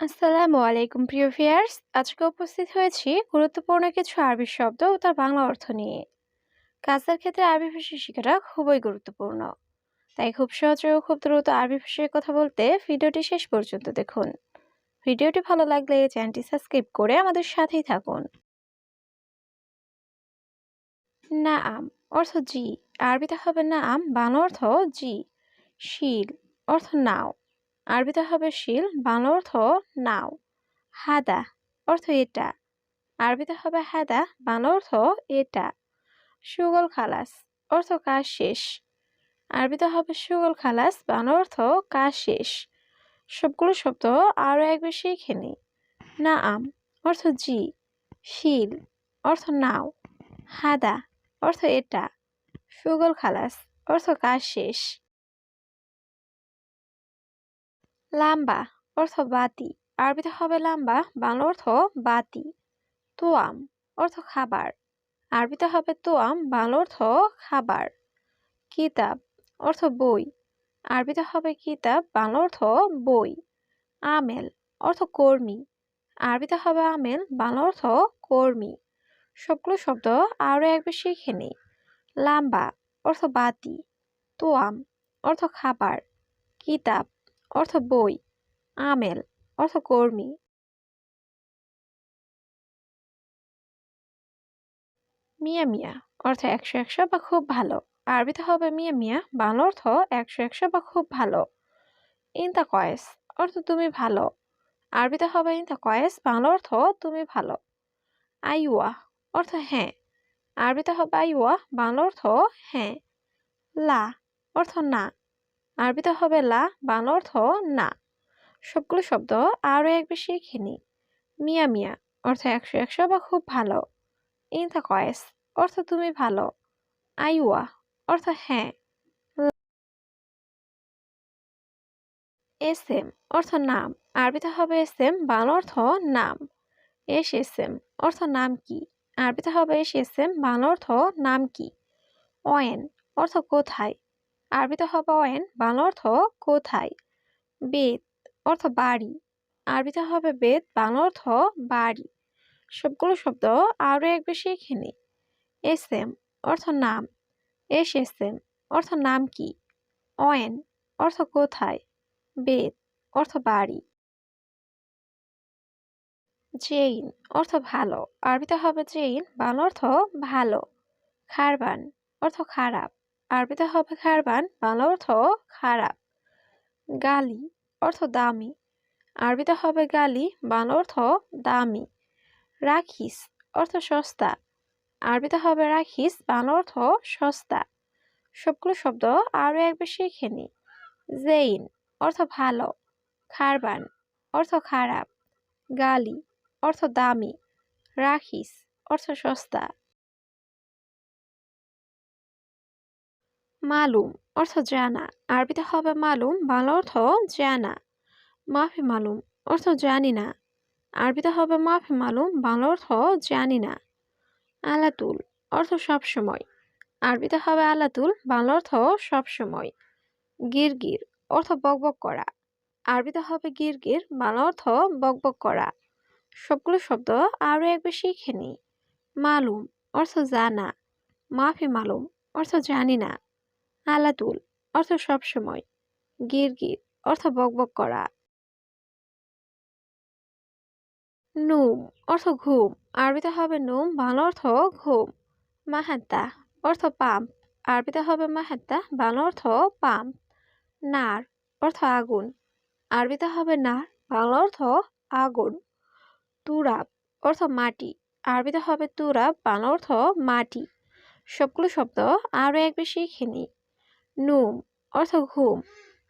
আসসালামু আলাইকুম, প্রিয় ভিউয়ার্স। আজকে উপস্থিত হয়েছি গুরুত্বপূর্ণ কিছু আরবি শব্দ ও তার বাংলা অর্থ নিয়ে। কাজের ক্ষেত্রে আরবি ভাষা শেখাটা খুবই গুরুত্বপূর্ণ। তাই খুব সহজে ও খুব দ্রুত আরবি ভাষায় কথা বলতে ভিডিওটি শেষ পর্যন্ত দেখুন। ভিডিওটি ভালো লাগলে চ্যানেলটি সাবস্ক্রাইব করে আমাদের সাথেই থাকুন। না আম অর্থ জি, আরবিতে হবে না আম বাংলা অর্থ জি, শিল অর্থ নাও। আরবিতে হবে শিল, বাংলা অর্থ নাও। হাদা অর্থ এটা। আরবিতে হবে হাদা, বাংলা অর্থ এটা। সুগল খালাস অর্থ কাজ শেষ। আরবিতে হবে সুগল খালাস, বাংলা অর্থ কাজ শেষ। সবগুলো শব্দ আরও একবার শিখে নিই না। আম অর্থ জি। শিল অর্থ নাও। হাদা অর্থ এটা। সুগল খালাস অর্থ কাজ শেষ। লাম্বা অর্থ বাতি। আরবিতে হবে লাম্বা, বাংলা অর্থ বাতি। তোয়াম অর্থ খাবার। আরবিতে হবে তোয়াম, বাংলা অর্থ খাবার। কিতাব অর্থ বই। আরবিতে হবে কিতাব, বাংলা অর্থ বই। আমেল অর্থ কর্মী। আরবিতে হবে আমেল, বাংলা অর্থ কর্মী। সবগুলো শব্দ আরও একবার শিখে নিই। লাম্বা অর্থ বাতি। তোয়াম অর্থ খাবার। কিতাব অর্থ বই, আমেল, অর্থ কর্মী। মিয়া মিয়া, অর্থ একশো একশো বা খুব ভালো। আরবিতে হবে মিয়া মিয়া, বাংলা অর্থ একশো একশো বা খুব ভালো। ইনতা কয়েস অর্থ তুমি ভালো। আরবিতে হবে ইনতা কয়েস বাংলা অর্থ তুমি ভালো। আইওয়া অর্থ হ্যাঁ। আরবিতে হবে আইওয়া বাংলা অর্থ হ্যাঁ। লা, অর্থ না। আরবিতে হবে লা, বাংলা অর্থ না। সবগুলো শব্দ আরও এক বেশি নিই। মিয়া মিয়া, অর্থ একশো একশো বা খুব ভালো। ইনথা কয়েস অর্থ তুমি ভালো। আইওয়া, অর্থ হ্যাঁ। এস এম অর্থ নাম। আরবিতে হবে এস এম বাংলা অর্থ নাম। এস এস এম, অর্থ নাম কি? আরবিতে হবে এস এস এম, বাংলা অর্থ নাম কি? অয়েন অর্থ কোথায়? আরবিতে হবে অয়েন বাংলা অর্থ কোথায়? বেদ অর্থ বাড়ি। আরবিতে হবে বেদ বাংলা অর্থ বাড়ি। সবগুলো শব্দ আরও একবার শিখে নিই এস এম, অর্থ নাম। এস এস এম, অর্থ নাম কি? অয়েন অর্থ কোথায়? বেদ অর্থ বাড়ি। জেইন, অর্থ ভালো। আরবিতে হবে জেইন, বাংলা অর্থ ভালো। খারবান, অর্থ খারাপ। আরবিতে হবে খারবান, বাংলা অর্থ খারাপ। গালি অর্থ দামি। আরবিতে হবে গালি, বাংলা অর্থ দামি। রাখিস অর্থ সস্তা। আরবিতে হবে রাখিস, বাংলা অর্থ সস্তা। সবগুলো শব্দ আরও একবার শিখে নি। জেইন অর্থ ভালো। খারবান অর্থ খারাপ। গালি অর্থ দামি। রাখিস অর্থ সস্তা। মালুম অর্থ জানা। আরবিতে হবে মালুম, বাংলা অর্থ জানা। মাফি মালুম অর্থ জানি না। আরবিতে হবে মাফি মালুম, বাংলা অর্থ জানি না। আলাতুল অর্থ সবসময় আরবিতে হবে আলাতুল, বাংলা অর্থ সবসময় গিরগির অর্থ বকবক করা। আরবিতে হবে গিরগির, বাংলা অর্থ বকবক করা। সবগুলো শব্দ আরও একবার শিখে নিই। মালুম অর্থ জানা। মাফি মালুম অর্থ জানি না। আলাতুল অর্থ সবসময়। গিরগির, অর্থ বকবক করা। নুম, অর্থ ঘুম। আরবিতে হবে নুম, বাংলা অর্থ ঘুম। মাহাত্তা, অর্থ পাম্প। আরবিতে হবে মাহাত্তা, বাংলা অর্থ পাম্প। নার, অর্থ আগুন। আরবিতে হবে নার, বাংলা অর্থ আগুন। তুরাব, অর্থ মাটি। আরবিতে হবে তুরাব, বাংলা অর্থ মাটি। সবগুলো শব্দ আরও একবার শিখে নিই নুম, অর্থ ঘুম,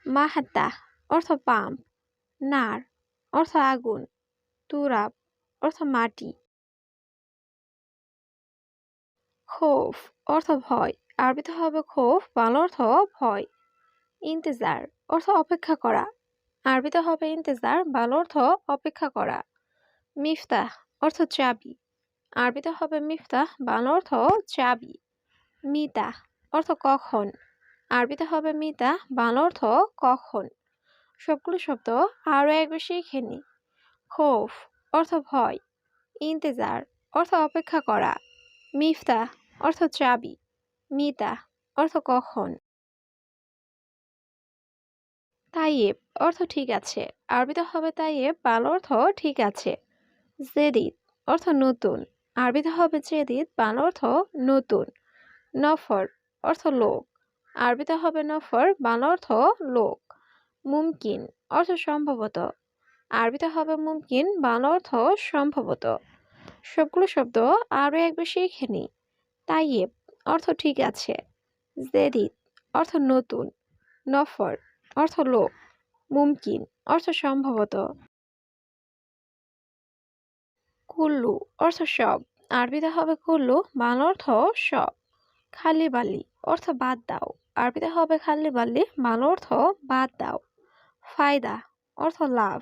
মাহাত্তা, অর্থ পাম্প, নার, অর্থ আগুন, তুরাব, অর্থ মাটি। খোফ, অর্থ ভয় আরবিতে হবে খোফ, বাংলা অর্থ ভয়। ইন্তেজার, অর্থ অপেক্ষা করা আরবিতে হবে ইন্তেজার, বাংলা অর্থ অপেক্ষা করা। মিফতাহ, অর্থ চাবি আরবিতে হবে মিফতাহ, বাংলা অর্থ চাবি। মিতা অর্থ কখন? আরবিতে হবে মিতা, বাংলা অর্থ কখন? সবগুলো শব্দ আরও একবার শিখে নি। খৌফ, অর্থ ভয়। ইন্তেজার, অর্থ অপেক্ষা করা। মিফতা, অর্থ চাবি। মিতা, অর্থ কখন? তাইয়েব, অর্থ ঠিক আছে। আরবিতে হবে তাইয়েব, বাংলা অর্থ ঠিক আছে। জেদিদ, অর্থ নতুন। আরবিতে হবে জেদিদ, বাংলা অর্থ নতুন। নফর, অর্থ লোক আরবিতে হবে নফর বাংলা অর্থ লোক, মুমকিন অর্থ সম্ভবত। আরবিতে হবে মুমকিন, বাংলা অর্থ সম্ভবত। সবগুলো শব্দ আরও একবার শিখে নিই। তাইয়েব অর্থ ঠিক আছে। জেদিদ অর্থ নতুন। নফর অর্থ লোক। মুমকিন অর্থ সম্ভবত। কুল্লু অর্থ সব। আরবিতে হবে কুল্লু, বাংলা অর্থ সব। খালি বালি অর্থ বাদ দাও। আরবিতে হবে খালি বাল্লি বাংলা অর্থ বাদ দাও। ফায়দা অর্থ লাভ।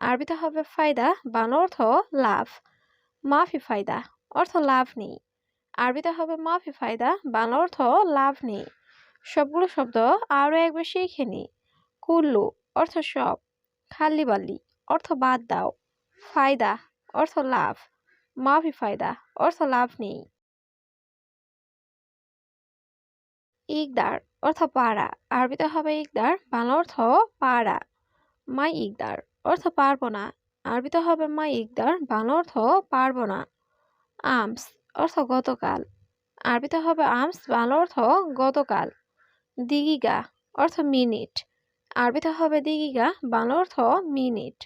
আরবিতে হবে ফায়দা, বাংলা অর্থ লাভ। মাফি ফায়দা অর্থ লাভ নেই। আরবিতে হবে মাফি ফায়দা, বাংলা অর্থ লাভ নেই। সবগুলো শব্দ আরও একবার শিখে নিই কুল্লু অর্থ সব। খালি বাল্লি অর্থ বাদ দাও। ফায়দা অর্থ লাভ। মাফি ফায়দা অর্থ লাভ নেই। ইকদার অর্থ পাড়া। আরবিতে হবে ইকদার, বাংলা অর্থ পাড়া। মাই ইকদার অর্থ পারব না। আরবিতে হবে মাই ইকদার, বাংলা অর্থ পারব না। আমস অর্থ গতকাল। আরবিতে হবে আমস, বাংলা অর্থ গতকাল। দিগিগা অর্থ মিনিট। আরবিতে হবে দিগিগা, বাংলা অর্থ মিনিট।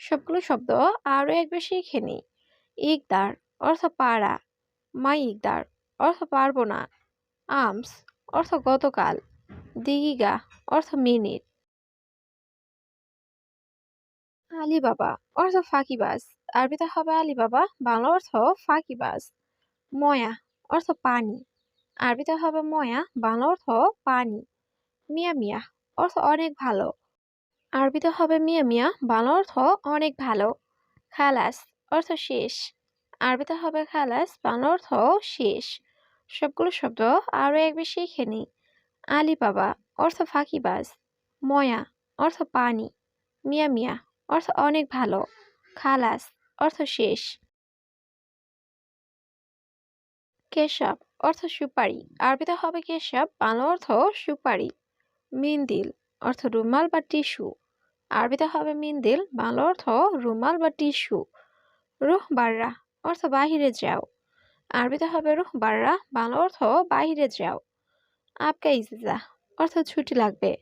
সবগুলো শব্দ আরও একবার শিখে নিই ইকদার অর্থ পাড়া। মাই ইকদার অর্থ পারব না। আমস অর্থ গতকাল দিগিগা অর্থ মিনিট। আলিবাবা, অর্থ ফাঁকিবাজ। আরবিতে হবে আলিবাবা, বাংলা অর্থ ফাঁকিবাজ। ময়া, অর্থ পানি। আরবিতে হবে ময়া, বাংলা অর্থ পানি। মিয়া মিয়া, অর্থ অনেক ভালো। আরবিতে হবে মিয়া মিয়া, বাংলা অর্থ অনেক ভালো। খালাস, অর্থ শেষ। আরবিতে হবে খালাস, বাংলা অর্থ শেষ। সবগুলো শব্দ আরও একবার শিখে নিই। আলিবাবা, অর্থ ফাঁকিবাজ। ময়া, অর্থ পানি। মিয়া মিয়া, অর্থ অনেক ভালো। খালাস, অর্থ শেষ। কেশব, অর্থ সুপারি। আরবিতে হবে কেশব, বাংলা অর্থ সুপারি। মিন্দিল, অর্থ রুমাল বা টিস্যু। আরবিতে হবে মিন্দিল, বাংলা অর্থ রুমাল বা টিস্যু। রুহ বাররা অর্থ বাহিরে যাও। আরবিতে হবে রুহ, বাররা, বাংলা অর্থ বাহিরে যাও। আপকা ইজেজা অর্থ ছুটি লাগবে।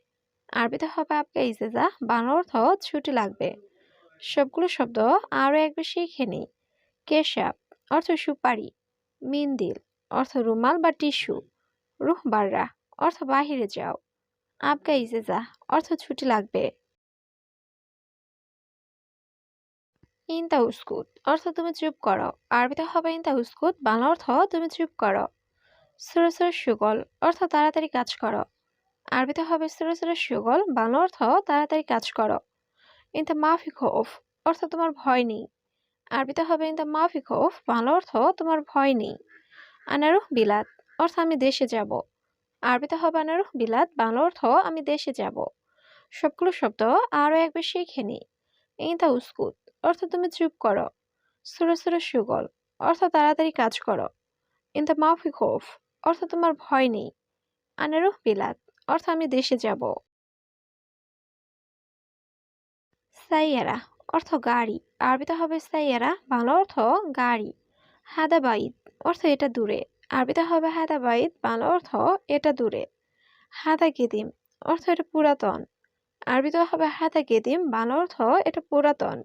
আরবিতে হবে আপকা ইজেজা বাংলা অর্থ ছুটি লাগবে। সবগুলো শব্দ আরও একবার শিখে নিই। কেশাব, অর্থ সুপারি। মিন্দিল, অর্থ রুমাল বা টিস্যু। রুহ, বাররা, অর্থ বাহিরে যাও। আপকা ইজেজা অর্থ ছুটি লাগবে। ইনতা উস্কুত অর্থ তুমি চুপ করো। আরবিতে হবে ইনতা উস্কুত বাংলা অর্থ তুমি চুপ করো। সুরসুর সুগল, অর্থ তাড়াতাড়ি কাজ করো। আরবিতে হবে সুরসুর সুগল, বাংলা অর্থ তাড়াতাড়ি কাজ করো। ইনতা মাফি খোফ অর্থ তোমার ভয় নেই। আরবিতে হবে ইনতা মাফি খোফ বাংলা অর্থ তোমার ভয় নেই। আনারুহ বিলাত, অর্থ আমি দেশে যাব। আরবিতে হবে আনারুহ বিলাত, বাংলা অর্থ আমি দেশে যাব। সবগুলো শব্দ আরও একবার শিখে নিই ইনতা উস্কুত অর্থ তুমি চুপ করো। সুরে সুরে সুগল অর্থ তাড়াতাড়ি কাজ করো। ইনতা মাফি খোফ অর্থ তোমার ভয় নেই। আনারুহ বিলাত অর্থ আমি দেশে যাব। সাইয়ারা, অর্থ গাড়ি, আরবিতে হবে সাইয়ারা, বাংলা অর্থ গাড়ি। হাদাবাইদ, অর্থ এটা দূরে, আরবিতে হবে হাদাবাইদ, বাংলা অর্থ এটা দূরে। হাদা গেদিম অর্থ এটা পুরাতন। আরবিতে হবে হাদা গেদিম বাংলা অর্থ এটা পুরাতন।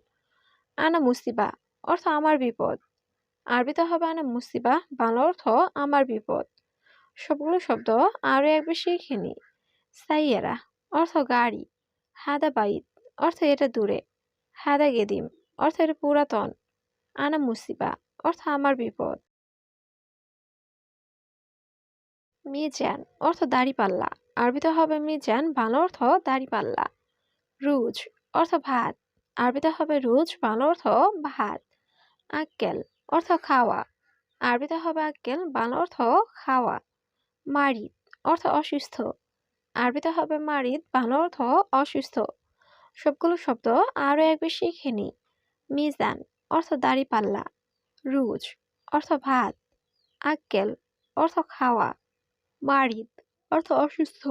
আনা মুসিবা অর্থ আমার বিপদ। আরবিতে হবে আনা মুসিবা, বাংলা অর্থ আমার বিপদ। সবগুলো শব্দ আরও একবার শিখে নিই সাইয়ারা অর্থ গাড়ি। হাদা বাইদ অর্থ এটা দূরে। হাদা গেদিম অর্থ এটা পুরাতন। আনা মুসিবা অর্থ আমার বিপদ। মিজান অর্থ দাড়িপাল্লা। আরবিতে হবে মিজান, বাংলা অর্থ দাড়িপাল্লা। রুজ অর্থ ভাত। আরবিতে হবে রুজ বাংলা অর্থ ভাত। আক্কেল অর্থ খাওয়া। আরবিতে হবে আক্কেল বাংলা অর্থ খাওয়া। মারিদ অর্থ অসুস্থ। আরবিতে হবে মারিদ বাংলা অর্থ অসুস্থ। সবগুলো শব্দ আরও একবার শিখে নিই। মিজান অর্থ দাড়িপাল্লা রুজ অর্থ ভাত। আক্কেল অর্থ খাওয়া। মারিদ অর্থ অসুস্থ।